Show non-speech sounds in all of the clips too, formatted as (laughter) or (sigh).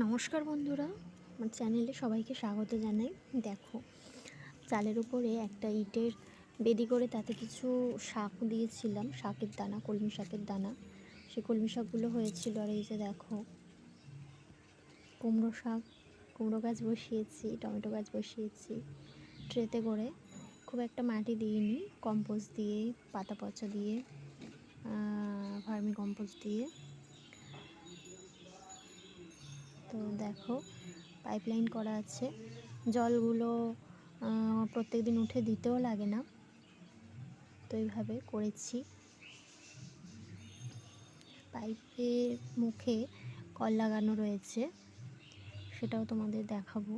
নমস্কার বন্ধুরা, আমার চ্যানেলে সবাইকে স্বাগত জানাই। দেখো, চালের উপরে একটা ইটের বেদি করে তাতে কিছু শাক দিয়েছিলাম, শাকের দানা, কলমি শাকের দানা। সেই কলমি শাকগুলো হয়েছিল আর এই যে দেখো, কুমড়ো শাক, কুমড়ো গাছ বসিয়েছি, টমেটো গাছ বসিয়েছি, ট্রেতে করে খুব একটা মাটি দিইনি, কম্পোস্ট দিয়ে, পাতা পচা দিয়ে ভার্মি কম্পোস্ট দিয়ে তো দেখো পাইপলাইন করা আছে। জলগুলো প্রত্যেক দিন উঠে দিতেও লাগে না। তো এইভাবে করেছি। পাইপের মুখে কল লাগানো রয়েছে। সেটাও তোমাদের দেখাবো।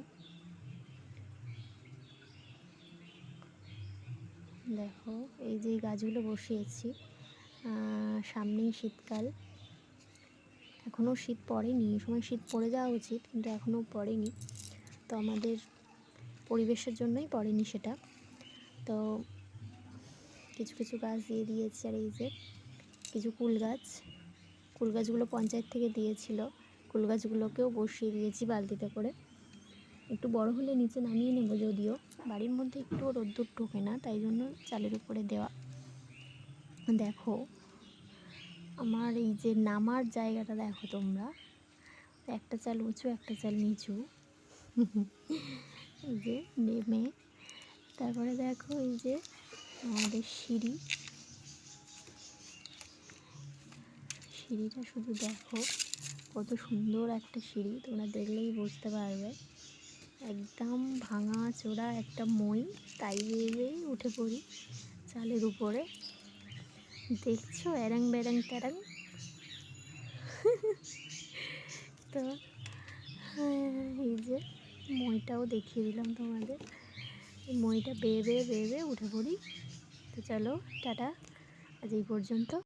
দেখো, এই যে গাছগুলো বসিয়েছি সামনেই শীতকাল। এখনও শীত পড়েনি এই সময় শীত পড়ে যাওয়া উচিত, কিন্তু এখনও পড়েনি। তো আমাদের পরিবেশের জন্যই পড়েনি সেটা। তো কিছু কিছু গাছ দিয়ে দিয়েছি আর এই যে কিছু কুল গাছ। কুল গাছগুলো পঞ্চায়েত থেকে দিয়েছিল, কুল গাছগুলোকেও বসিয়ে দিয়েছি বালতিতে করে। একটু বড় হলে নিচে নামিয়ে নেব যদিও, বাড়ির মধ্যে একটু রোদ্দুর ঢোকে না, তাই জন্য চালের উপরে দেওয়া। দেখো আমার এই যে নামার জায়গাটা দেখো তোমরা। একটা চাল উঁচু, একটা চাল নিচু। (laughs) এই যে নেমে। তারপরে দেখো এই যে আমাদের সিঁড়ি। সিঁড়িটা শুধু দেখো, কত সুন্দর একটা সিঁড়ি, তোমরা দেখলেই বুঝতে পারবে। একদম ভাঙা চোরা একটা মই, তাই বেয়ে উঠে পড়ি চালের উপরে। দেখছ? এরাং বেরং তেরং। তো হ্যাঁ, এই যে মইটাও দেখিয়ে দিলাম তোমাদের। মইটা বেয়ে বেয়ে বেয়ে বেয়ে উঠে পড়ি। তো চলো টাটা। আজ এই পর্যন্ত।